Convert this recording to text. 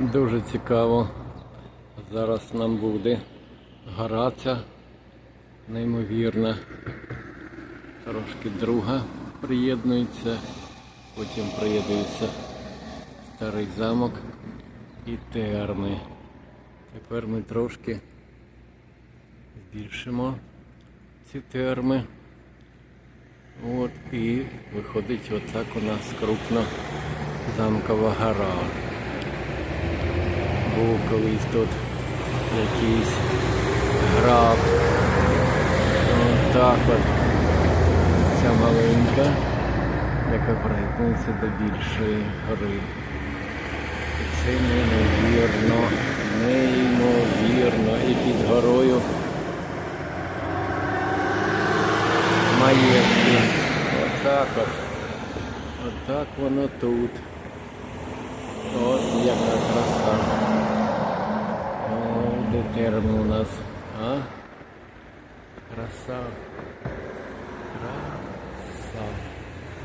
Дуже цікаво. Зараз нам буде гора ця неймовірна. Трошки друга приєднується, потім приєднується старий замок і терми. Тепер ми трошки збільшимо ці терми. От і виходить отак у нас крупна замкова гора. Був колись тут якийсь граб. Отак от ця маленька, яка приєднується до більшої гори. Це неймовірно, неймовірно. І під горою маєтки. Отак от. Отак воно тут. hermanas. Ah, engraçado.